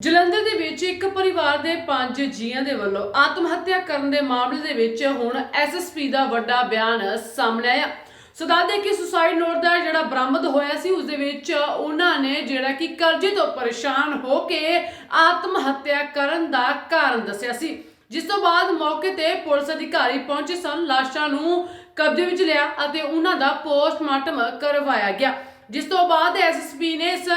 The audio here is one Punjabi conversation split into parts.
ਜਲੰਧਰ ਦੇ ਵਿੱਚ ਇੱਕ ਪਰਿਵਾਰ ਦੇ ਪੰਜ ਜੀਆਂ ਦੇ ਵੱਲੋਂ ਆਤਮ ਹੱਤਿਆ ਕਰਨ ਦੇ ਮਾਮਲੇ ਦੇ ਵਿੱਚ ਹੁਣ ਐਸਐਸਪੀ ਦਾ ਵੱਡਾ ਬਿਆਨ ਸਾਹਮਣੇ ਆਇਆ। ਸੋ ਦੱਸਦੇ ਕਿ ਸੁਸਾਈਡ ਨੋਟ ਦਾ ਜਿਹੜਾ ਬਰਾਮਦ ਹੋਇਆ ਸੀ, ਉਸ ਦੇ ਵਿੱਚ ਉਹਨਾਂ ਨੇ ਜਿਹੜਾ ਕਿ ਕਰਜ਼ੇ ਤੋਂ ਪਰੇਸ਼ਾਨ ਹੋ ਕੇ ਆਤਮ ਹੱਤਿਆ ਕਰਨ ਦਾ ਕਾਰਨ ਦੱਸਿਆ ਸੀ। ਜਿਸ ਤੋਂ ਬਾਅਦ ਮੌਕੇ ਤੇ ਪੁਲਿਸ ਅਧਿਕਾਰੀ ਪਹੁੰਚੇ ਸਨ, ਲਾਸ਼ਾਂ ਨੂੰ ਕਬਜ਼ੇ ਵਿੱਚ ਲਿਆ ਅਤੇ ਉਹਨਾਂ ਦਾ ਪੋਸਟਮਾਰਟਮ ਕਰਵਾਇਆ ਗਿਆ। ਜਿਸ ਤੋਂ ਬਾਅਦ ਐਸਐਸਪੀ ਨੇ ਇਸ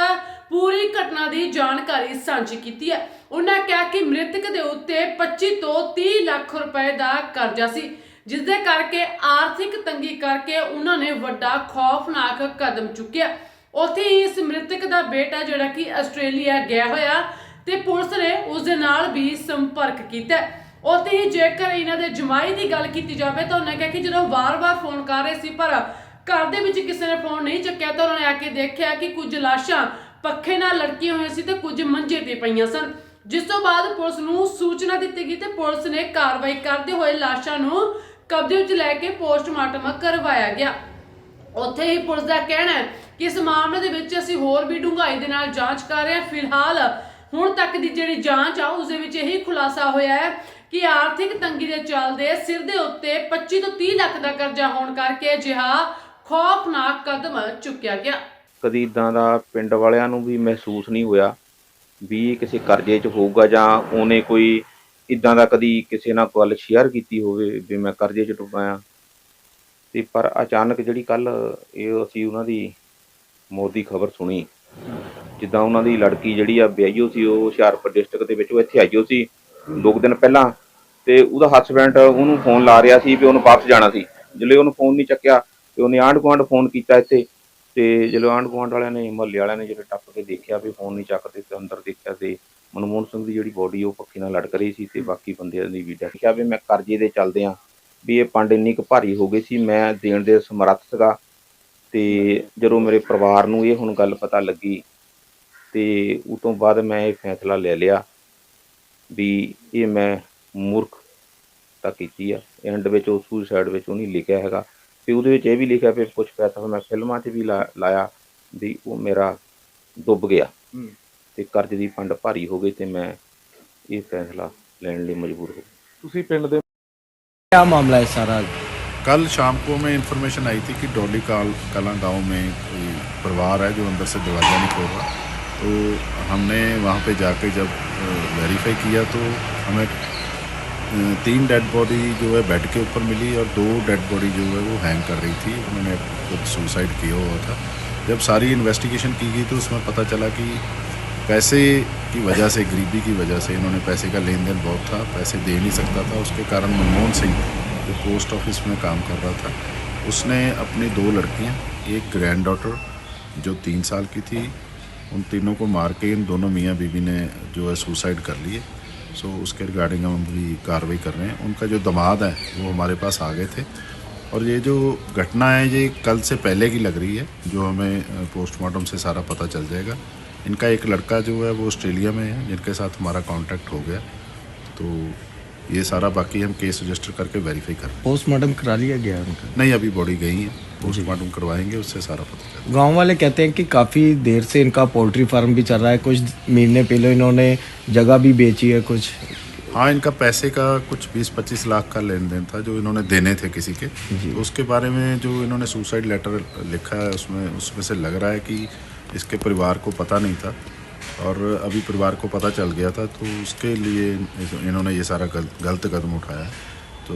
ਪੂਰੀ ਘਟਨਾ ਦੀ ਜਾਣਕਾਰੀ ਸਾਂਝੀ ਕੀਤੀ ਹੈ। ਉਹਨਾਂ ਕਿਹਾ ਕਿ ਮ੍ਰਿਤਕ ਦੇ ਉੱਤੇ 25 ਤੋਂ 30 ਲੱਖ ਰੁਪਏ ਦਾ ਕਰਜ਼ਾ ਸੀ ਜਿਸ ਦੇ ਕਰਕੇ ਆਰਥਿਕ ਤੰਗੀ ਕਰਕੇ ਉਹਨਾਂ ਨੇ ਵੱਡਾ ਖੌਫਨਾਕ ਕਦਮ ਚੁੱਕਿਆ। ਉੱਥੇ ਹੀ ਇਸ ਮ੍ਰਿਤਕ ਦਾ ਬੇਟਾ ਜਿਹੜਾ ਕਿ ਆਸਟ੍ਰੇਲੀਆ ਗਿਆ ਹੋਇਆ ਤੇ ਪੁਲਿਸ ਨੇ ਉਸ ਦੇ ਨਾਲ ਵੀ ਸੰਪਰਕ ਕੀਤਾ ਉੱਥੇ ਹੀ ਜੇਕਰ ਇਹਨਾਂ ਦੇ ਜਮਾਈ ਦੀ ਗੱਲ ਕੀਤੀ ਜਾਵੇ ਤਾਂ ਉਹਨਾਂ ਕਿਹਾ ਕਿ ਜਦੋਂ ਵਾਰ-ਵਾਰ ਫੋਨ ਕਰ ਰਹੇ ਸੀ, ਪਰ ਘਰ ਦੇ ਵਿੱਚ ਕਿਸੇ ਨੇ ਫੋਨ ਨਹੀਂ ਚੱਕਿਆ ਤਾਂ ਉਹਨਾਂ ਨੇ ਆ ਕੇ ਦੇਖਿਆ ਕਿ ਕੁਝ ਲਾਸ਼ਾਂ ਪੱਖੇ ਨਾਲ ਲਟਕੀਆਂ ਹੋਈਆਂ ਸੀ ਤੇ ਕੁਝ ਮੰਜੇ ਤੇ ਪਈਆਂ ਸਨ। ਜਿਸ ਤੋਂ ਬਾਅਦ ਪੁਲਿਸ ਨੂੰ ਸੂਚਨਾ ਦਿੱਤੀ ਗਈ ਤੇ ਪੁਲਿਸ ਨੇ ਕਾਰਵਾਈ ਕਰਦੇ ਹੋਏ ਲਾਸ਼ਾਂ ਨੂੰ ਕਬਜ਼ੇ ਵਿੱਚ ਲੈ ਕੇ ਪੋਸਟਮਾਰਟਮ ਕਰਵਾਇਆ ਗਿਆ। ਉੱਥੇ ਹੀ ਪੁਲਿਸ ਦਾ ਕਹਿਣਾ ਹੈ ਕਿ ਇਸ ਮਾਮਲੇ ਦੇ ਵਿੱਚ ਅਸੀਂ ਹੋਰ ਵੀ ਡੂੰਘਾਈ ਦੇ ਨਾਲ ਜਾਂਚ ਕਰ ਰਹੇ ਹਾਂ। ਫਿਲਹਾਲ ਹੁਣ ਤੱਕ ਦੀ ਜਿਹੜੀ ਜਾਂਚ ਆ, ਉਸ ਦੇ ਵਿੱਚ ਇਹੀ ਖੁਲਾਸਾ ਹੋਇਆ ਹੈ ਕਿ ਆਰਥਿਕ ਤੰਗੀ ਦੇ ਚੱਲਦੇ ਸਿਰ ਦੇ ਉੱਤੇ 25 ਤੋਂ 30 ਲੱਖ ਦਾ ਕਰਜ਼ਾ ਹੋਣ ਕਰਕੇ ਅਜਿਹਾ ਖੌਫਨਾਕ ਕਦਮ ਚੁੱਕਿਆ ਗਿਆ। ਕਦੀ ਇਦਾਂ ਦਾ ਪਿੰਡ ਵਾਲਿਆਂ ਨੂੰ ਵੀ ਮਹਿਸੂਸ ਨਹੀਂ ਹੋਇਆ ਵੀ ਇਹ ਕਿਸੇ ਕਰਜ਼ੇ 'ਚ ਹੋਊਗਾ ਜਾਂ ਉਹਨੇ ਕੋਈ ਇਦਾਂ ਦਾ ਕਦੀ ਕਿਸੇ ਨਾਲ ਗੱਲ ਸ਼ੇਅਰ ਕੀਤੀ ਹੋਵੇ ਵੀ ਮੈਂ ਕਰਜ਼ੇ 'ਚ ਡੁੱਬਾ ਆ ਤੇ ਪਰ ਅਚਾਨਕ ਜਿਹੜੀ ਕੱਲ ਇਹ ਅਸੀਂ ਉਹਨਾਂ ਦੀ ਮੌਤ ਦੀ ਖਬਰ ਸੁਣੀ, ਜਿੱਦਾਂ ਉਹਨਾਂ ਦੀ ਲੜਕੀ ਜਿਹੜੀ ਆ ਵਿਆਹੀਓ ਸੀ, ਉਹ ਹੁਸ਼ਿਆਰਪੁਰ ਡਿਸਟ੍ਰਿਕਟ ਦੇ ਵਿੱਚ ਉਹ ਇੱਥੇ ਆਈਓ ਸੀ ਦੋ ਕੁ ਦਿਨ ਪਹਿਲਾਂ ਤੇ ਉਹਦਾ ਹਸਬੈਂਡ ਉਹਨੂੰ ਫੋਨ ਲਾ ਰਿਹਾ ਸੀ ਵੀ ਉਹਨੂੰ ਵਾਪਸ ਜਾਣਾ ਸੀ। ਜਦੋਂ ਉਹਨੂੰ ਫੋਨ ਨਹੀਂ ਚੱਕਿਆ ਤੇ ਉਹਨੇ ਆਂਢ ਗੁਆਂਢ ਫੋਨ ਕੀਤਾ ਇੱਥੇ। ਤੇ ਜਦੋਂ ਆਂਢ ਗੁਆਂਢ ਵਾਲਿਆਂ ਨੇ ਮਹੱਲੇ ਵਾਲਿਆਂ ਨੇ ਜਦੋਂ ਟੱਪ ਕੇ ਦੇਖਿਆ ਵੀ ਫੋਨ ਨਹੀਂ ਚੱਕਦੇ ਤੇ ਅੰਦਰ ਦੇਖਿਆ ਤੇ ਮਨਮੋਹਨ ਸਿੰਘ ਦੀ ਜਿਹੜੀ ਬੋਡੀ ਉਹ ਪੱਖੀ ਨਾਲ ਲਟਕ ਰਹੀ ਸੀ ਤੇ ਬਾਕੀ ਬੰਦਿਆਂ ਦੀ ਵੀ ਡੈਥ ਕਿਹਾ ਵੀ ਮੈਂ ਕਰਜ਼ੇ ਦੇ ਚੱਲਦੇ ਆ, ਵੀ ਇਹ ਪੰਡ ਇੰਨੀ ਕੁ ਭਾਰੀ ਹੋ ਗਈ ਸੀ, ਮੈਂ ਦੇਣ ਦੇ ਸਮਰੱਥ ਸੀਗਾ। ਤੇ ਜਦੋਂ ਮੇਰੇ ਪਰਿਵਾਰ ਨੂੰ ਇਹ ਹੁਣ ਗੱਲ ਪਤਾ ਲੱਗੀ ਤੇ ਉਸ ਤੋਂ ਬਾਅਦ ਮੈਂ ਇਹ ਫੈਸਲਾ ਲੈ ਲਿਆ ਵੀ ਇਹ ਮੈਂ ਮੂਰਖ ਤਾਂ ਕੀਤੀ ਆ। ਐਂਡ ਵਿੱਚ ਉਹ ਸੁਸਾਈਡ ਵਿੱਚ ਉਹ ਨਹੀਂ ਲਿਖਿਆ ਹੈਗਾ। ਤੇ ਉਹਦੇ ਵਿੱਚ ਇਹ ਵੀ ਲਿਖਿਆ ਵੀ ਕੁਝ ਪੈਸਾ ਮੈਂ ਫਿਲਮਾਂ 'ਚ ਵੀ ਲਾ- ਲਾਇਆ ਵੀ ਉਹ ਮੇਰਾ ਡੁੱਬ ਗਿਆ ਤੇ ਕਰਜ਼ ਦੀ ਫੰਡ ਭਾਰੀ ਹੋ ਗਈ ਤੇ ਮੈਂ ਇਹ ਫੈਸਲਾ ਲੈਣ ਲਈ ਮਜਬੂਰ ਹੋ ਗਿਆ ਤੁਸੀਂ ਪਿੰਡ ਦੇ क्या मामला है सारा कल शाम को हमें इन्फॉर्मेशन आई थी कि डोली काल कला गांव में कोई परिवार है जो अंदर से दरवाज़ा नहीं खोल रहा तो हमने वहाँ पे जाके जब वेरीफाई किया तो हमें अ, तीन डेड बॉडी जो है बेड के ऊपर मिली और दो डेड बॉडी जो है वो हैंग कर रही थी। उन्होंने खुद सुसाइड किया हुआ था। जब सारी इन्वेस्टिगेशन की गई तो उसमें पता चला कि पैसे की वजह से गरीबी की वजह से इन्होंने पैसे का लेन देन बहुत था, पैसे दे नहीं सकता था। उसके कारण मनमोहन सिंह, जो पोस्ट ऑफ़िस में काम कर रहा था, उसने अपनी दो लड़कियाँ, एक ग्रैंड डॉटर जो तीन साल की थी, उन तीनों को मार के इन दोनों मियाँ बीवी ने जो है सुसाइड कर लिए। सो उसके रिगार्डिंग हम अभी कार्रवाई कर रहे हैं। उनका जो दमाद है वो हमारे पास आ गए थे। और ये जो घटना है ये कल से पहले की लग रही है जो हमें पोस्टमार्टम से सारा पता चल जाएगा। इनका एक लड़का जो है वो ऑस्ट्रेलिया में है जिनके साथ हमारा कांटेक्ट हो गया। तो ये सारा बाकी हम केस रजिस्टर करके वेरीफाई कर पोस्टमार्टम करा लिया गया उनका? नहीं अभी बॉडी गई है। पोस्टमार्टम करवाएँगे उससे सारा पता चलेगा गाँव वाले कहते हैं कि काफ़ी देर से इनका पोल्ट्री फार्म भी चल रहा है कुछ महीने पहले इन्होंने जगह भी बेची है कुछ। हाँ इनका पैसे का कुछ 20-25 लाख का लेन देन था जो इन्होंने देने थे किसी के। तो उसके बारे में जो इन्होंने सुसाइड लेटर लिखा है उसमें उसमें से लग रहा है कि इसके परिवार को पता नहीं था और अभी परिवार को पता चल गया था तो उसके लिए इन्होंने ये सारा गल, गलत कदम उठाया तो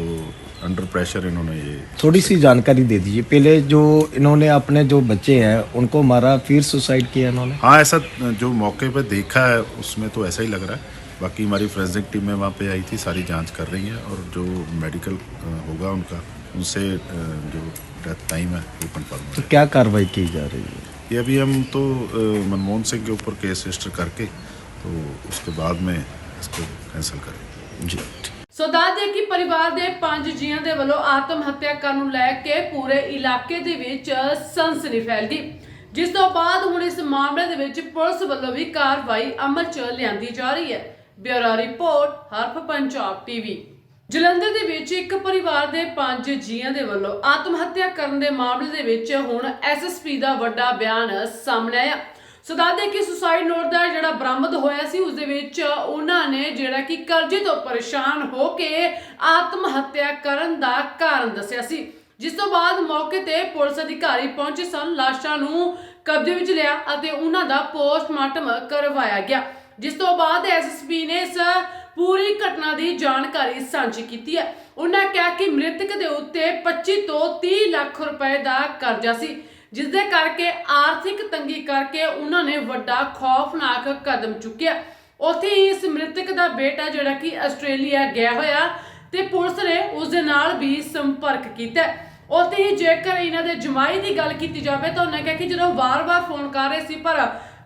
अंडर प्रेशर इन्होंने ये थोड़ी सी जानकारी दे दीजिए। पहले जो इन्होंने अपने जो बच्चे हैं उनको मारा फिर सुसाइड किया इन्होंने? हाँ ऐसा जो मौके पर देखा है उसमें तो ऐसा ही लग रहा है। बाकी हमारी फोरेंसिक टीमें वहाँ पे आई थी सारी जाँच कर रही हैं और जो मेडिकल होगा उनका उनसे जो डेथ टाइम है वो कंफर्म तो क्या कार्रवाई की जा रही है? ये अभी हम तो मनमोहन सिंह के ऊपर केस रजिस्टर करके तो उसके बाद में इसको कैंसिल करेंगे। जी। ਸੋ ਦੱਸਦੇ ਕਿ ਪਰਿਵਾਰ ਦੇ ਪੰਜ ਜੀਆਂ ਦੇ ਵੱਲੋਂ ਆਤਮ ਹੱਤਿਆ ਕਰਨ ਨੂੰ ਲੈ ਕੇ ਪੂਰੇ ਇਲਾਕੇ ਦੇ ਵਿੱਚ ਸਨਸਨੀ ਫੈਲ ਗਈ ਜਿਸ ਤੋਂ ਬਾਅਦ ਹੁਣ ਇਸ ਮਾਮਲੇ ਦੇ ਵਿੱਚ ਪੁਲਿਸ ਵੱਲੋਂ ਵੀ ਕਾਰਵਾਈ ਅਮਲ 'ਚ ਲਿਆਂਦੀ ਜਾ ਰਹੀ ਹੈ। Bureau report, Haraf Punjab TV. Jalandhar ਦੇ ਵਿੱਚ ਇੱਕ ਪਰਿਵਾਰ ਦੇ ਪੰਜ ਜੀਆਂ ਦੇ ਵੱਲੋਂ ਆਤਮ ਹੱਤਿਆ ਕਰਨ ਦੇ ਮਾਮਲੇ ਦੇ ਵਿੱਚ ਹੁਣ ਐਸਐਸਪੀ ਦਾ ਵੱਡਾ ਬਿਆਨ ਸਾਹਮਣੇ ਆਇਆ। ਸੋ ਦੱਸਦੇ ਕਿ ਸੁਸਾਈਡ ਨੋਟ ਦਾ ਜਿਹੜਾ ਬਰਾਮਦ ਹੋਇਆ ਸੀ, ਉਸ ਦੇ ਵਿੱਚ ਉਹਨਾਂ ਨੇ ਜਿਹੜਾ ਕਿ ਕਰਜ਼ੇ ਤੋਂ ਪਰੇਸ਼ਾਨ ਹੋ ਕੇ ਆਤਮ ਹੱਤਿਆ ਕਰਨ ਦਾ ਕਾਰਨ ਦੱਸਿਆ ਸੀ। ਜਿਸ ਤੋਂ ਬਾਅਦ ਮੌਕੇ ਤੇ ਪੁਲਿਸ ਅਧਿਕਾਰੀ ਪਹੁੰਚੇ ਸਨ, ਲਾਸ਼ਾਂ ਨੂੰ ਕਬਜ਼ੇ ਵਿੱਚ ਲਿਆ ਅਤੇ ਉਹਨਾਂ ਦਾ ਪੋਸਟਮਾਰਟਮ ਕਰਵਾਇਆ ਗਿਆ। ਜਿਸ ਤੋਂ ਬਾਅਦ ਐਸਐਸਪੀ ਨੇ ਇਸ ਪੂਰੀ ਘਟਨਾ ਦੀ ਜਾਣਕਾਰੀ ਸਾਂਝੀ ਕੀਤੀ ਹੈ। ਉਹਨਾਂ ਕਿਹਾ ਕਿ ਮ੍ਰਿਤਕ ਦੇ ਉੱਤੇ 25 ਤੋਂ 30 ਲੱਖ ਰੁਪਏ ਦਾ ਕਰਜ਼ਾ ਸੀ। ਜਿਸ ਦੇ ਕਰਕੇ ਆਰਥਿਕ ਤੰਗੀ ਕਰਕੇ ਉਹਨਾਂ ਨੇ ਵੱਡਾ ਖੌਫਨਾਕ ਕਦਮ ਚੁੱਕਿਆ। ਉੱਥੇ ਹੀ ਇਸ ਮ੍ਰਿਤਕ ਦਾ ਬੇਟਾ ਜਿਹੜਾ ਕਿ ਆਸਟ੍ਰੇਲੀਆ ਗਿਆ ਹੋਇਆ ਤੇ ਪੁਲਿਸ ਨੇ ਉਸ ਦੇ ਨਾਲ ਵੀ ਸੰਪਰਕ ਕੀਤਾ। ਉੱਥੇ ਹੀ ਜੇਕਰ ਇਹਨਾਂ ਦੇ ਜਮਾਈ ਦੀ ਗੱਲ ਕੀਤੀ ਜਾਵੇ ਤਾਂ ਉਹਨੇ ਕਿਹਾ ਕਿ ਜਦੋਂ ਵਾਰ-ਵਾਰ ਫੋਨ ਕਰ ਰਹੇ ਸੀ, ਪਰ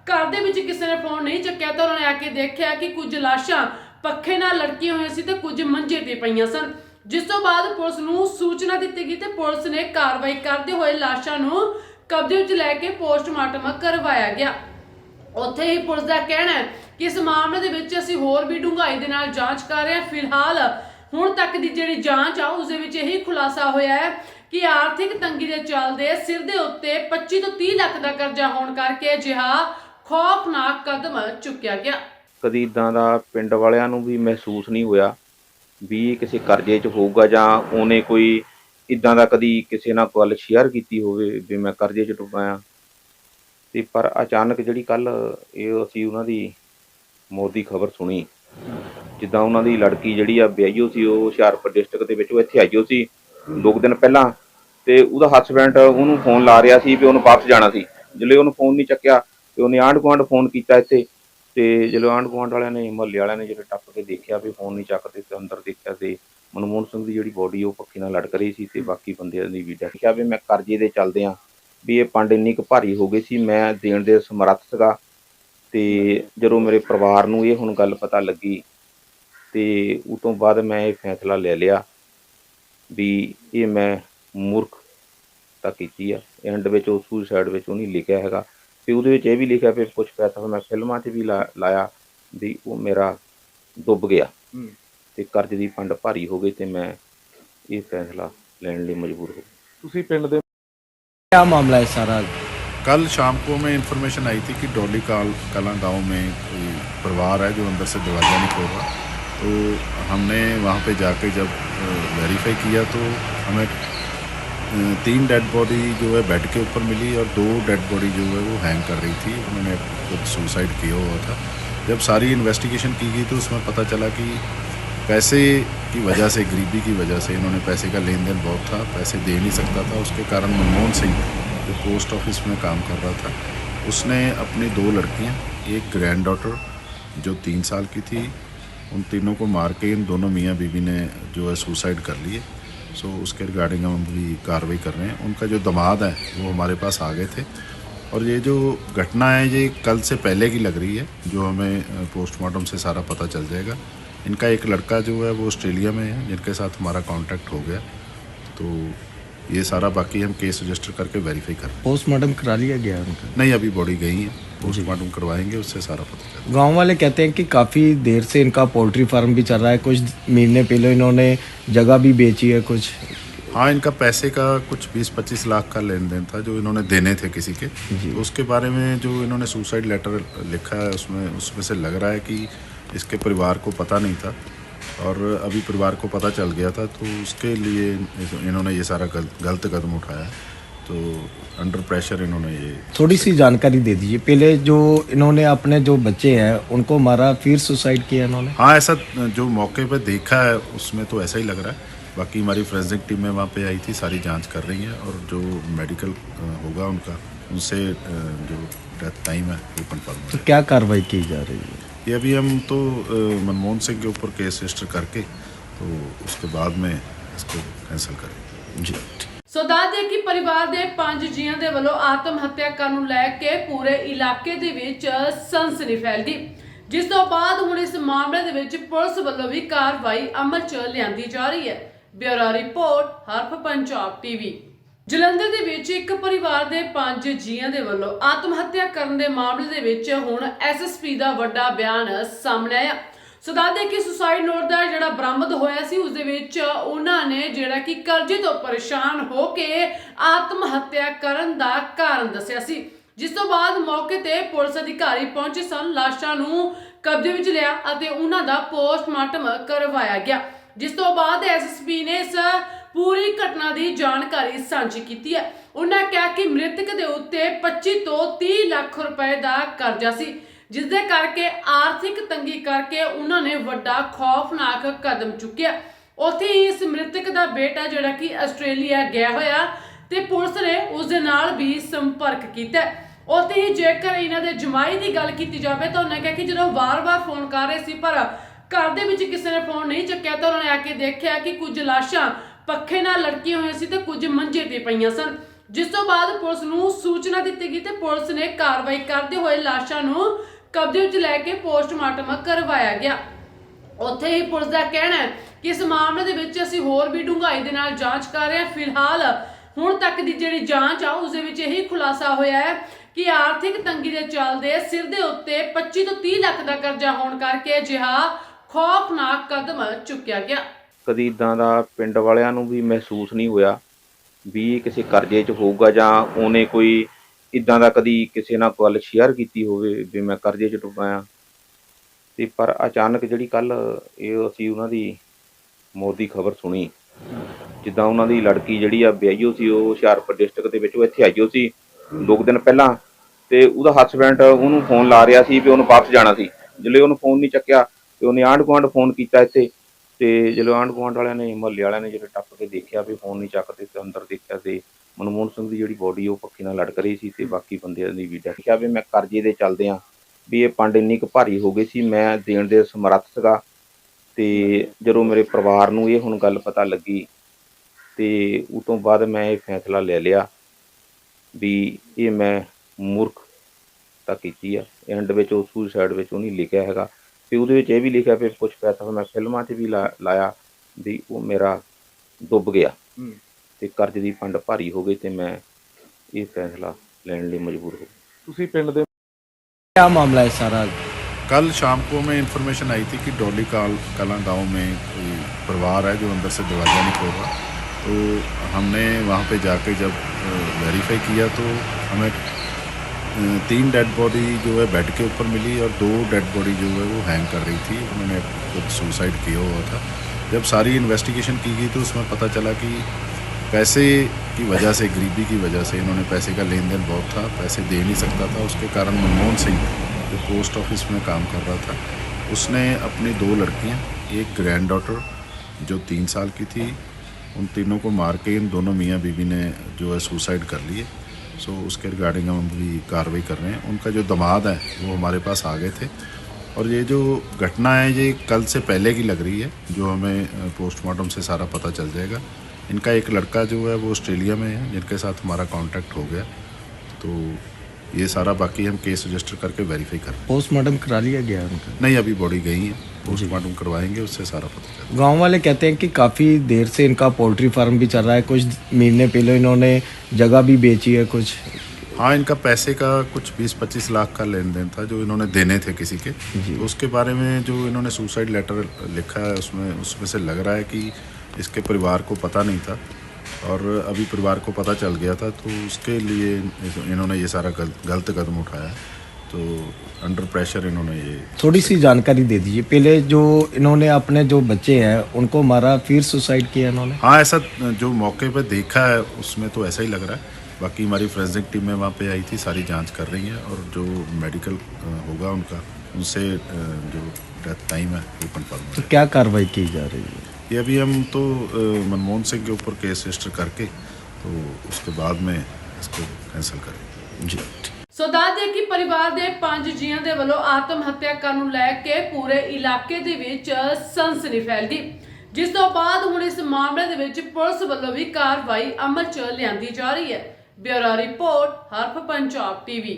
ਘਰ ਦੇ ਵਿੱਚ ਕਿਸੇ ਨੇ ਫੋਨ ਨਹੀਂ ਚੱਕਿਆ ਤਾਂ ਉਹਨਾਂ ਨੇ ਆ ਕੇ ਦੇਖਿਆ ਕਿ ਕੁਝ ਲਾਸ਼ਾਂ ਪੱਖੇ ਨਾਲ ਲਟਕੀਆਂ ਹੋਈਆਂ ਸੀ ਤੇ ਕੁਝ ਮੰਜੇ ਤੇ ਪਈਆਂ ਸਨ। ਜਿਸ ਤੋਂ ਬਾਅਦ ਪੁਲਿਸ ਨੂੰ ਸੂਚਨਾ ਦਿੱਤੀ ਗਈ ਤੇ ਪੁਲਿਸ ਨੇ ਕਾਰਵਾਈ ਕਰਦੇ ਹੋਏ ਲਾਸ਼ਾਂ ਨੂੰ ਕਬਜ਼ੇ ਵਿੱਚ ਲੈ ਕੇ ਪੋਸਟਮਾਰਟਮ ਕਰਵਾਇਆ ਗਿਆ। ਉੱਥੇ ਹੀ ਪੁਲਿਸ ਦਾ ਕਹਿਣਾ ਹੈ ਕਿ ਇਸ ਮਾਮਲੇ ਦੇ ਵਿੱਚ ਅਸੀਂ ਹੋਰ ਵੀ ਡੂੰਘਾਈ ਦੇ ਨਾਲ ਜਾਂਚ ਕਰ ਰਹੇ ਹਾਂ। ਫਿਲਹਾਲ ਹੁਣ ਤੱਕ ਦੀ ਜਿਹੜੀ ਜਾਂਚ ਆ, ਉਸ ਦੇ ਵਿੱਚ ਇਹੀ ਖੁਲਾਸਾ ਹੋਇਆ ਹੈ ਕਿ ਆਰਥਿਕ ਤੰਗੀ ਦੇ ਚੱਲਦੇ ਸਿਰ ਦੇ ਉੱਤੇ 25 ਤੋਂ 30 ਲੱਖ ਦਾ ਕਰਜ਼ਾ ਹੋਣ ਕਰਕੇ ਅਜਿਹਾ ਖੌਫਨਾਕ ਕਦਮ ਚੁੱਕਿਆ ਗਿਆ। ਕਦੀ ਇਦਾਂ ਦਾ ਪਿੰਡ ਵਾਲਿਆਂ ਨੂੰ ਵੀ ਮਹਿਸੂਸ ਨਹੀਂ ਹੋਇਆ ਵੀ ਕਿਸੇ ਕਰਜ਼ੇ 'ਚ ਹੋਊਗਾ ਜਾਂ ਉਹਨੇ ਕੋਈ ਇਦਾਂ ਦਾ ਕਦੀ ਕਿਸੇ ਨਾਲ ਗੱਲ ਸ਼ੇਅਰ ਕੀਤੀ ਹੋਵੇ ਵੀ ਮੈਂ ਕਰਜ਼ੇ 'ਚ ਡੁੱਬਾ ਆ ਤੇ ਪਰ ਅਚਾਨਕ ਜਿਹੜੀ ਕੱਲ ਇਹ ਅਸੀਂ ਉਹਨਾਂ ਦੀ ਮੌਤ ਦੀ ਖਬਰ ਸੁਣੀ, ਜਿੱਦਾਂ ਉਹਨਾਂ ਦੀ ਲੜਕੀ ਜਿਹੜੀ ਆ ਵਿਆਹੀਓ ਸੀ, ਉਹ ਹੁਸ਼ਿਆਰਪੁਰ ਡਿਸਟ੍ਰਿਕਟ ਦੇ ਵਿੱਚ ਉਹ ਇੱਥੇ ਆਈਓ ਸੀ ਦੋ ਕੁ ਦਿਨ ਪਹਿਲਾਂ ਤੇ ਉਹਦਾ ਹਸਬੈਂਡ ਉਹਨੂੰ ਫੋਨ ਲਾ ਰਿਹਾ ਸੀ ਵੀ ਉਹਨੂੰ ਵਾਪਸ ਜਾਣਾ ਸੀ। ਜਦੋਂ ਉਹਨੂੰ ਫੋਨ ਨਹੀਂ ਚੱਕਿਆ, ਤੇ ਉਹਨੇ ਆਂਢ ਗੁਆਂਢ ਫੋਨ ਕੀਤਾ ਇੱਥੇ ਤੇ ਜਦੋਂ ਆਂਢ ਗੁਆਂਢ ਵਾਲਿਆਂ ਨੇ ਮੁਹੱਲੇ ਵਾਲਿਆਂ ਨੇ ਜਦੋਂ ਟੱਪ ਕੇ ਦੇਖਿਆ ਵੀ ਫੋਨ ਨਹੀਂ ਚੱਕਦੇ ਤੇ ਅੰਦਰ ਦੇਖਿਆ ਤੇ ਮਨਮੋਹਨ ਸਿੰਘ ਦੀ ਜਿਹੜੀ ਬੋਡੀ ਉਹ ਪੱਖੀ ਨਾਲ ਲਟਕ ਰਹੀ ਸੀ ਤੇ ਬਾਕੀ ਬੰਦਿਆਂ ਦੀ ਵੀ ਦੇਖਿਆ ਵੀ ਮੈਂ ਕਰਜ਼ੇ ਦੇ ਚੱਲਦੇ ਆ। ਵੀ ਇਹ ਪੰਡ ਇੰਨੀ ਕੁ ਭਾਰੀ ਹੋ ਗਈ ਸੀ, ਮੈਂ ਦੇਣ ਦੇ ਸਮਰੱਥ ਸੀਗਾ। ਤੇ ਜਦੋਂ ਮੇਰੇ ਪਰਿਵਾਰ ਨੂੰ ਇਹ ਹੁਣ ਗੱਲ ਪਤਾ ਲੱਗੀ, ਤੇ ਉਸ ਤੋਂ ਬਾਅਦ ਮੈਂ ਇਹ ਫੈਸਲਾ ਲੈ ਲਿਆ ਵੀ ਇਹ ਮੈਂ ਮੂਰਖ ਤਾਂ ਕੀਤੀ ਆ। ਐਂਡ ਵਿੱਚ ਉਹ ਸੁਸਾਈਡ ਵਿੱਚ ਉਹਨੇ ਲਿਖਿਆ ਹੈਗਾ। ਤੇ ਉਹਦੇ ਵਿੱਚ ਇਹ ਵੀ ਲਿਖਿਆ ਵੀ ਕੁਝ ਪੈਸਾ ਮੈਂ ਫਿਲਮਾਂ 'ਚ ਵੀ ਲਾ- ਲਾਇਆ ਵੀ ਉਹ ਮੇਰਾ ਡੁੱਬ ਗਿਆ। ਤੇ ਕਰਜ਼ ਦੀ ਫੰਡ ਭਾਰੀ ਹੋ ਗਈ ਤੇ ਮੈਂ ਇਹ ਫੈਸਲਾ ਲੈਣ ਲਈ ਮਜਬੂਰ ਹੋ ਗਿਆ ਤੁਸੀਂ ਪਿੰਡ ਦੇ क्या मामला है सारा कल शाम को हमें इन्फॉर्मेशन आई थी कि डोली काल कला गांव में कोई परिवार है जो अंदर से दरवाज़ा नहीं खोल रहा तो हमने वहाँ पे जाके जब वेरीफाई किया तो हमें अ, तीन डेड बॉडी जो है बेड के ऊपर मिली और दो डेड बॉडी जो है वो हैंग कर रही थी उन्होंने खुद सुसाइड किया हुआ था जब सारी इन्वेस्टिगेशन की गई तो उसमें पता चला कि पैसे की वजह से, गरीबी की वजह से इन्होंने पैसे का लेन देन बहुत था, पैसे दे नहीं सकता था। उसके कारण मनमोहन सिंह, जो पोस्ट ऑफ़िस में काम कर रहा था, उसने अपनी दो लड़कियाँ, एक ग्रैंड डॉटर जो तीन साल की थी, उन तीनों को मार के इन दोनों मियाँ बीवी ने जो है सुसाइड कर लिए सो उसके रिगार्डिंग हम अभी कार्रवाई कर रहे हैं। उनका जो दमाद है, वो हमारे पास आ गए थे। और ये जो घटना है, ये कल से पहले की लग रही है, जो हमें पोस्टमार्टम से सारा पता चल जाएगा। इनका एक लड़का जो है वो ऑस्ट्रेलिया में है जिनके साथ हमारा कॉन्टैक्ट हो गया। तो ये सारा बाकी हम केस रजिस्टर करके वेरीफाई कर पोस्टमार्टम करा लिया गया उनका? नहीं अभी बॉडी गई है। पोस्टमार्टम करवाएँगे उससे सारा पता चलेगा। गाँव वाले कहते हैं कि काफ़ी देर से इनका पोल्ट्री फार्म भी चल रहा है। कुछ महीने पहले इन्होंने जगह भी बेची है कुछ। हाँ इनका पैसे का कुछ 20-25 लाख का लेन देन था जो इन्होंने देने थे किसी के। तो उसके बारे में जो इन्होंने सुसाइड लेटर लिखा है उसमें उसमें से लग रहा है कि इसके परिवार को पता नहीं था और अभी परिवार को पता चल गया था तो उसके लिए इन्होंने ये सारा गल, गलत कदम उठाया तो अंडर प्रेशर इन्होंने ये थोड़ी सी जानकारी दे दीजिए। पहले जो इन्होंने अपने जो बच्चे हैं उनको मारा फिर सुसाइड किया इन्होंने? हाँ ऐसा जो मौके पर देखा है उसमें तो ऐसा ही लग रहा है। बाकी हमारी फोरेंसिक टीम में वहाँ पे आई थी सारी जाँच कर रही है और जो मेडिकल होगा उनका उनसे जो डेथ टाइम है वो कंफर्म तो क्या कार्रवाई की जा रही है? ये अभी हम तो अ, मनमोहन सिंह के ऊपर केस रजिस्टर करके तो उसके बाद में इसको कैंसिल करें जी ਸੋ ਦੱਸਦੇ ਕਿ ਪਰਿਵਾਰ ਦੇ ਪੰਜ ਜੀਆਂ ਦੇ ਵੱਲੋਂ ਆਤਮ ਹੱਤਿਆ ਕਰਨ ਨੂੰ ਲੈ ਕੇ ਪੂਰੇ ਇਲਾਕੇ ਦੇ ਵਿੱਚ ਸਨਸਨੀ ਫੈਲ ਗਈ ਜਿਸ ਤੋਂ ਬਾਅਦ ਹੁਣ ਇਸ ਮਾਮਲੇ ਦੇ ਵਿੱਚ ਪੁਲਿਸ ਵੱਲੋਂ ਵੀ ਕਾਰਵਾਈ ਅਮਲ 'ਚ ਲਿਆਂਦੀ ਜਾ ਰਹੀ ਹੈ bureau report Harf Punjab TV Jalandhar ਦੇ ਵਿੱਚ ਇੱਕ ਪਰਿਵਾਰ ਦੇ ਪੰਜ ਜੀਆਂ ਦੇ ਵੱਲੋਂ ਆਤਮ ਹੱਤਿਆ ਕਰਨ ਦੇ ਮਾਮਲੇ ਦੇ ਵਿੱਚ ਹੁਣ ਐਸਐਸਪੀ ਦਾ ਵੱਡਾ ਬਿਆਨ ਸਾਹਮਣੇ ਆਇਆ। ਸੋ ਦੱਸਦੇ ਕਿ ਸੁਸਾਈਡ ਨੋਟ ਦਾ ਜਿਹੜਾ ਬਰਾਮਦ ਹੋਇਆ ਸੀ, ਉਸ ਦੇ ਵਿੱਚ ਉਹਨਾਂ ਨੇ ਜਿਹੜਾ ਕਿ ਕਰਜ਼ੇ ਤੋਂ ਪਰੇਸ਼ਾਨ ਹੋ ਕੇ ਆਤਮ ਹੱਤਿਆ ਕਰਨ ਦਾ ਕਾਰਨ ਦੱਸਿਆ ਸੀ। ਜਿਸ ਤੋਂ ਬਾਅਦ ਮੌਕੇ ਤੇ ਪੁਲਿਸ ਅਧਿਕਾਰੀ ਪਹੁੰਚੇ ਸਨ, ਲਾਸ਼ਾਂ ਨੂੰ ਕਬਜ਼ੇ ਵਿੱਚ ਲਿਆ ਅਤੇ ਉਹਨਾਂ ਦਾ ਪੋਸਟਮਾਰਟਮ ਕਰਵਾਇਆ ਗਿਆ। ਜਿਸ ਤੋਂ ਬਾਅਦ ਐਸਐਸਪੀ ਨੇ ਇਸ ਪੂਰੀ ਘਟਨਾ ਦੀ ਜਾਣਕਾਰੀ ਸਾਂਝੀ ਕੀਤੀ ਹੈ। ਉਹਨਾਂ ਕਿਹਾ ਕਿ ਮ੍ਰਿਤਕ ਦੇ ਉੱਤੇ 25 ਤੋਂ 30 ਲੱਖ ਰੁਪਏ ਦਾ ਕਰਜ਼ਾ ਸੀ ਜਿਸ ਦੇ ਕਰਕੇ ਆਰਥਿਕ ਤੰਗੀ ਕਰਕੇ ਉਹਨਾਂ ਨੇ ਵੱਡਾ ਖੌਫਨਾਕ ਕਦਮ ਚੁੱਕਿਆ। ਉੱਥੇ ਹੀ ਇਸ ਮ੍ਰਿਤਕ ਦਾ ਬੇਟਾ ਜਿਹੜਾ ਕਿ ਆਸਟ੍ਰੇਲੀਆ ਗਿਆ ਹੋਇਆ ਤੇ ਪੁਲਿਸ ਨੇ ਉਸ ਦੇ ਨਾਲ ਵੀ ਸੰਪਰਕ ਕੀਤਾ। ਉੱਥੇ ਹੀ ਜੇਕਰ ਇਹਨਾਂ ਦੇ ਜਮਾਈ ਦੀ ਗੱਲ ਕੀਤੀ ਜਾਵੇ ਤਾਂ ਉਹਨਾਂ ਕਿਹਾ ਕਿ ਜਦੋਂ ਵਾਰ-ਵਾਰ ਫੋਨ ਕਰ ਰਹੇ ਸੀ, ਪਰ ਘਰ ਦੇ ਵਿੱਚ ਕਿਸੇ ਨੇ ਫੋਨ ਨਹੀਂ ਚੱਕਿਆ ਤਾਂ ਉਹਨਾਂ ਨੇ ਆ ਕੇ ਦੇਖਿਆ ਕਿ ਕੁਝ ਲਾਸ਼ਾਂ ਪੱਖੇ ਨਾਲ ਲਟਕੀਆਂ ਹੋਈਆਂ ਸੀ ਤੇ ਕੁਝ ਮੰਜੇ ਤੇ ਪਈਆਂ ਸਨ। ਜਿਸ ਤੋਂ ਬਾਅਦ ਪੁਲਿਸ ਨੂੰ ਸੂਚਨਾ ਦਿੱਤੀ ਗਈ ਤੇ ਪੁਲਿਸ ਨੇ ਕਾਰਵਾਈ ਕਰਦੇ ਹੋਏ ਲਾਸ਼ਾਂ ਨੂੰ ਕਬਜ਼ੇ ਵਿੱਚ ਲੈ ਕੇ ਪੋਸਟਮਾਰਟਮ ਕਰਵਾਇਆ ਗਿਆ। ਉੱਥੇ ਹੀ ਪੁਲਿਸ ਦਾ ਕਹਿਣਾ ਹੈ ਕਿ ਇਸ ਮਾਮਲੇ ਦੇ ਵਿੱਚ ਅਸੀਂ ਹੋਰ ਵੀ ਡੂੰਘਾਈ ਦੇ ਨਾਲ ਜਾਂਚ ਕਰ ਰਹੇ ਹਾਂ। ਫਿਲਹਾਲ ਹੁਣ ਤੱਕ ਦੀ ਜਿਹੜੀ ਜਾਂਚ ਆ, ਉਸ ਦੇ ਵਿੱਚ ਇਹੀ ਖੁਲਾਸਾ ਹੋਇਆ ਹੈ ਕਿ ਆਰਥਿਕ ਤੰਗੀ ਦੇ ਚੱਲਦੇ ਸਿਰ ਦੇ ਉੱਤੇ 25 ਤੋਂ 30 ਲੱਖ ਦਾ ਕਰਜ਼ਾ ਹੋਣ ਕਰਕੇ ਅਜਿਹਾ ਖੌਫਨਾਕ ਕਦਮ ਚੁੱਕਿਆ ਗਿਆ। ਕਦੀ ਇਦਾਂ ਦਾ ਪਿੰਡ ਵਾਲਿਆਂ ਨੂੰ ਵੀ ਮਹਿਸੂਸ ਨਹੀਂ ਹੋਇਆ ਵੀ ਇਹ ਕਿਸੇ ਕਰਜ਼ੇ 'ਚ ਹੋਊਗਾ ਜਾਂ ਉਹਨੇ ਕੋਈ ਇਦਾਂ ਦਾ ਕਦੀ ਕਿਸੇ ਨਾਲ ਗੱਲ ਸ਼ੇਅਰ ਕੀਤੀ ਹੋਵੇ ਵੀ ਮੈਂ ਕਰਜ਼ੇ 'ਚ ਡੁੱਬਾ ਆ ਤੇ ਪਰ ਅਚਾਨਕ ਜਿਹੜੀ ਕੱਲ ਇਹ ਅਸੀਂ ਉਹਨਾਂ ਦੀ ਮੌਤ ਦੀ ਖਬਰ ਸੁਣੀ, ਜਿੱਦਾਂ ਉਹਨਾਂ ਦੀ ਲੜਕੀ ਜਿਹੜੀ ਆ ਵਿਆਹੀਓ ਸੀ, ਉਹ ਹੁਸ਼ਿਆਰਪੁਰ ਡਿਸਟ੍ਰਿਕਟ ਦੇ ਵਿੱਚ ਉਹ ਇੱਥੇ ਆਈਓ ਸੀ ਦੋ ਕੁ ਦਿਨ ਪਹਿਲਾਂ ਤੇ ਉਹਦਾ ਹਸਬੈਂਡ ਉਹਨੂੰ ਫੋਨ ਲਾ ਰਿਹਾ ਸੀ ਵੀ ਉਹਨੂੰ ਵਾਪਸ ਜਾਣਾ ਸੀ। ਜਦੋਂ ਉਹਨੂੰ ਫੋਨ ਨਹੀਂ ਚੱਕਿਆ ਤੇ ਉਹਨੇ ਆਂਢ ਗੁਆਂਢ ਫੋਨ ਕੀਤਾ ਇੱਥੇ। ਤੇ ਜਦੋਂ ਆਂਢ ਗੁਆਂਢ ਵਾਲਿਆਂ ਨੇ ਮਹੱਲੇ ਵਾਲਿਆਂ ਨੇ ਜਦੋਂ ਟੱਪ ਕੇ ਦੇਖਿਆ ਵੀ ਫੋਨ ਨਹੀਂ ਚੱਕਦੇ ਤੇ ਅੰਦਰ ਦੇਖਿਆ ਤੇ ਮਨਮੋਹਨ ਸਿੰਘ ਦੀ ਜਿਹੜੀ ਬੋਡੀ ਉਹ ਪੱਖੀ ਨਾਲ ਲਟਕ ਰਹੀ ਸੀ ਤੇ ਬਾਕੀ ਬੰਦਿਆਂ ਦੀ ਵੀ ਦੇਖਿਆ ਵੀ ਮੈਂ ਕਰਜ਼ੇ ਦੇ ਚੱਲਦੇ ਆ, ਵੀ ਇਹ ਪੰਡ ਇੰਨੀ ਕੁ ਭਾਰੀ ਹੋ ਗਈ ਸੀ, ਮੈਂ ਦੇਣ ਦੇ ਸਮਰੱਥ ਸੀਗਾ ਤੇ ਜਦੋਂ ਮੇਰੇ ਪਰਿਵਾਰ ਨੂੰ ਇਹ ਹੁਣ ਗੱਲ ਪਤਾ ਲੱਗੀ ਤੇ ਉਸ ਤੋਂ ਬਾਅਦ ਮੈਂ ਇਹ ਫੈਸਲਾ ਲੈ ਲਿਆ ਵੀ ਇਹ ਮੈਂ ਮੂਰਖ ਤਾਂ ਕੀਤੀ ਆ ਐਂਡ ਵਿੱਚ ਉਹ ਸੁਸਾਈਡ ਵਿੱਚ ਉਹ ਨਹੀਂ ਲਿਖਿਆ ਹੈਗਾ। ਤੇ ਉਹਦੇ ਵਿੱਚ ਇਹ ਵੀ ਲਿਖਿਆ ਵੀ ਕੁਝ ਪੈਸਾ ਮੈਂ ਫਿਲਮਾਂ 'ਚ ਵੀ ਲਾ- ਲਾਇਆ ਵੀ ਉਹ ਮੇਰਾ ਡੁੱਬ ਗਿਆ ਤੇ ਕਰਜ਼ ਦੀ ਫੰਡ ਭਾਰੀ ਹੋ ਗਈ ਤੇ ਮੈਂ ਇਹ ਫੈਸਲਾ ਲੈਣ ਲਈ ਮਜਬੂਰ ਹੋ ਗਿਆ ਤੁਸੀਂ ਪਿੰਡ ਦੇ क्या मामला है सारा कल शाम को हमें इन्फॉर्मेशन आई थी कि डोली काल कला गांव में कोई परिवार है जो अंदर से दरवाज़ा नहीं खोल रहा तो हमने वहाँ पे जाके जब वेरीफाई किया तो हमें अ, तीन डेड बॉडी जो है बेड के ऊपर मिली और दो डेड बॉडी जो है वो हैंग कर रही थी। उन्होंने खुद सुसाइड किया हुआ था। जब सारी इन्वेस्टिगेशन की गई तो उसमें पता चला कि पैसे की वजह से गरीबी की वजह से इन्होंने पैसे का लेन देन बहुत था, पैसे दे नहीं सकता था। उसके कारण मनमोहन सिंह, जो पोस्ट ऑफ़िस में काम कर रहा था, उसने अपनी दो लड़कियाँ, एक ग्रैंड डॉटर जो तीन साल की थी, उन तीनों को मार के इन दोनों मियाँ बीबी ने जो है सुसाइड कर लिए। सो उसके रिगार्डिंग हम अभी कार्रवाई कर रहे हैं। उनका जो दमाद है, वो हमारे पास आ गए थे। और ये जो घटना है, ये कल से पहले की लग रही है, जो हमें पोस्टमार्टम से सारा पता चल जाएगा। इनका एक लड़का जो है, वो ऑस्ट्रेलिया में है, जिनके साथ हमारा कांटेक्ट हो गया। तो ये सारा बाकी हम केस रजिस्टर करके वेरीफाई कर रहे हैं। पोस्टमार्टम करा लिया गया उनका? नहीं अभी बॉडी गई है। पोस्टमार्टम करवाएँगे उससे सारा पता चलेगा। गाँव वाले कहते हैं कि काफ़ी देर से इनका पोल्ट्री फार्म भी चल रहा है। कुछ महीने पहले इन्होंने जगह भी बेची है कुछ। हाँ इनका पैसे का कुछ 20-25 लाख का लेन देन था जो इन्होंने देने थे किसी के। तो उसके बारे में जो इन्होंने सुसाइड लेटर लिखा है उसमें उसमें से लग रहा है कि इसके परिवार को पता नहीं था। और अभी परिवार को पता चल गया था तो उसके लिए इन्होंने ये सारा गल, गलत कदम उठाया। तो अंडर प्रेशर इन्होंने ये थोड़ी सी जानकारी दे दीजिए। पहले जो इन्होंने अपने जो बच्चे हैं उनको मारा फिर सुसाइड किया इन्होंने? हाँ ऐसा जो मौके पे देखा है उसमें तो ऐसा ही लग रहा है। बाकी हमारी फोरेंसिक टीमें वहाँ पे आई थी सारी जाँच कर रही है और जो मेडिकल होगा उनका उनसे जो डेथ टाइम है वो कंफर्म तो क्या कार्रवाई की जा रही है? ये अभी हम तो अ, मनमोहन सिंह के ऊपर केस रजिस्टर करके तो उसके बाद में इसको कैंसिल करेंगे जी ਸੋ ਦੱਸਦੇ ਕਿ ਪਰਿਵਾਰ ਦੇ ਪੰਜ ਜੀਆਂ ਦੇ ਵੱਲੋਂ ਆਤਮ ਹੱਤਿਆ ਕਰਨ ਨੂੰ ਲੈ ਕੇ ਪੂਰੇ ਇਲਾਕੇ ਦੇ ਵਿੱਚ ਸਨਸਨੀ ਫੈਲ ਗਈ ਜਿਸ ਤੋਂ ਬਾਅਦ ਹੁਣ ਇਸ ਮਾਮਲੇ ਦੇ ਵਿੱਚ ਪੁਲਿਸ ਵੱਲੋਂ ਵੀ ਕਾਰਵਾਈ ਅਮਲ 'ਚ ਲਿਆਂਦੀ ਜਾ ਰਹੀ ਹੈ bureau report Harf Punjab TV